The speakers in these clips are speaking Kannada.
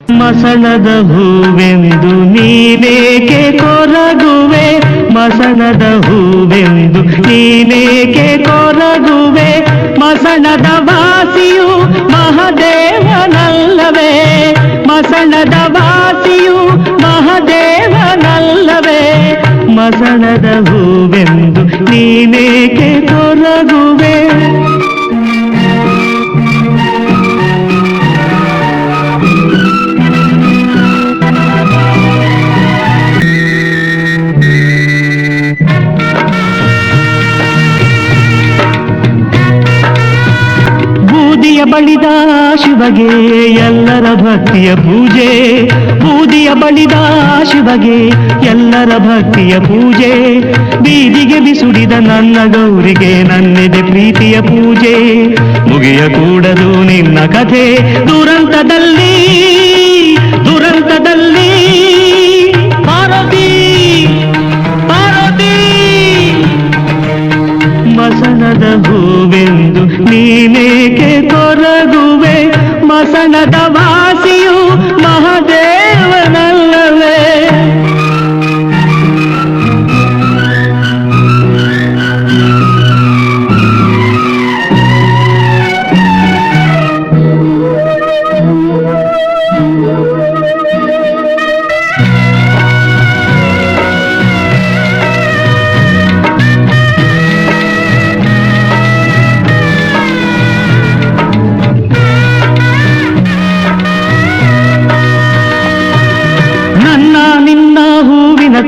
ಮಸಣದ ಹೂವೆಂದು ನೀನೇಕೆ ಕೊರಗುವೆ? ಮಸಣದ ಹೂವೆಂದು ನೀನೇಕೆ ಕೊರಗುವೆ? ಮಸಣದ ವಾಸಿಯು ಮಹದೇವನಲ್ಲವೇ? ಮಸಣದ ವಾಸಿಯು ಮಹದೇವನಲ್ಲವೇ? ಮಸಣದ ಹೂವೆಂದು ನೀನೇಕೆ ಕೊರಗುವೆ? ಬೂದಿಯ ಬಳಿದ ಶಿವಗೆ ಎಲ್ಲರ ಭಕ್ತಿಯ ಪೂಜೆ. ಬೂದಿಯ ಬಳಿದ ಶಿವಗೆ ಎಲ್ಲರ ಭಕ್ತಿಯ ಪೂಜೆ. ಬೀದಿಗೆ ಬಿಸುಡಿದ ನನ್ನ ಗೌರಿಗೆ ನನ್ನಿದೆ ಪ್ರೀತಿಯ ಪೂಜೆ. ಮುಗಿಯ ಕೂಡದು ನಿನ್ನ ಕಥೆ. ದುರಂತದಲ್ಲಿ ದುರಂತದಲ್ಲಿ ಪಾರ್ವತಿ ಹೂವೆಂದು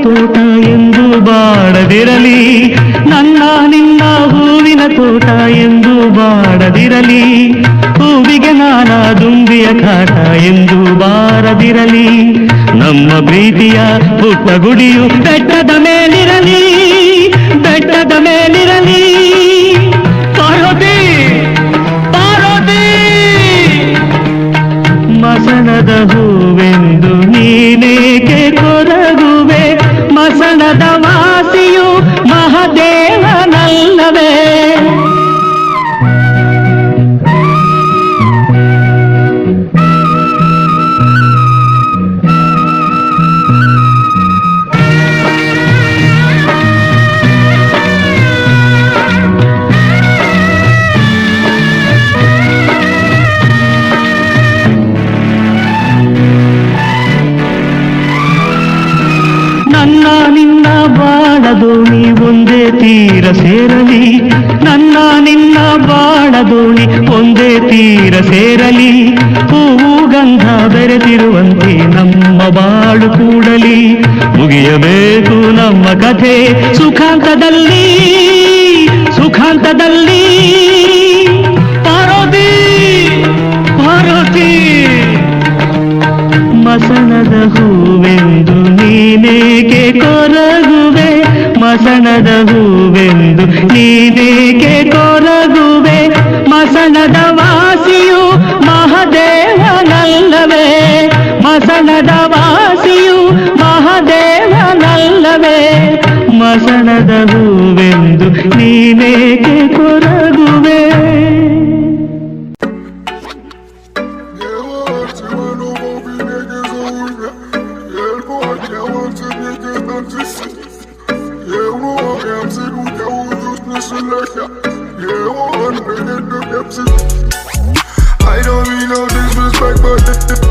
ತೋಟ ಎಂದು ಬಾಡದಿರಲಿ, ನನ್ನ ನಿನ್ನ ಹೂವಿನ ತೋಟ ಎಂದು ಬಾಡದಿರಲಿ, ಹೂವಿಗೆ ನಾನ ದುಂಬಿಯ ಕಾಟ ಎಂದು ಬಾರದಿರಲಿ, ನಮ್ಮ ಪ್ರೀತಿಯ ಪುಟ್ಟ ಗುಡಿಯು ಬೆಟ್ಟದ ಮೇಲಿರಲಿ ಬೆಟ್ಟದ ಮೇಲಿರಲಿ. ಬಾಳ ದೋಣಿ ಒಂದೇ ತೀರ ಸೇರಲಿ, ನನ್ನ ನಿನ್ನ ಬಾಳ ದೋಣಿ ಒಂದೇ ತೀರ ಸೇರಲಿ. ಹೂವು ಗಂಧ ಬೆರೆತಿರುವಂತೆ ನಮ್ಮ ಬಾಳು ಕೂಡಲಿ. ಮುಗಿಯಬೇಕು ನಮ್ಮ ಕಥೆ, ಸುಖಾಂತದಲ್ಲಿ ಸುಖಾಂತದಲ್ಲಿ. ಪಾರ್ವತಿ ಪಾರ್ವತಿ ಮಸಣದ ಹೂವೆಂದು ನೀನೇಕೆ ಕೊರಗುವೆ ಮಸಣದ ಹೂವೆಂದು ನೀನೇಕೆ ಕೊರಗುವೆ. ಮಸಣದ ವಾಸಿಯು ಮಹದೇವನಲ್ಲವೇ. ಮಸಣದ ವಾಸಿಯು ಮಹದೇವನಲ್ಲವೇ. ಮಸಣದ ಹೂವೆಂದು ನೀನೇಕೆ ಕೊರಗುವೆ. I don't mean no disrespect, but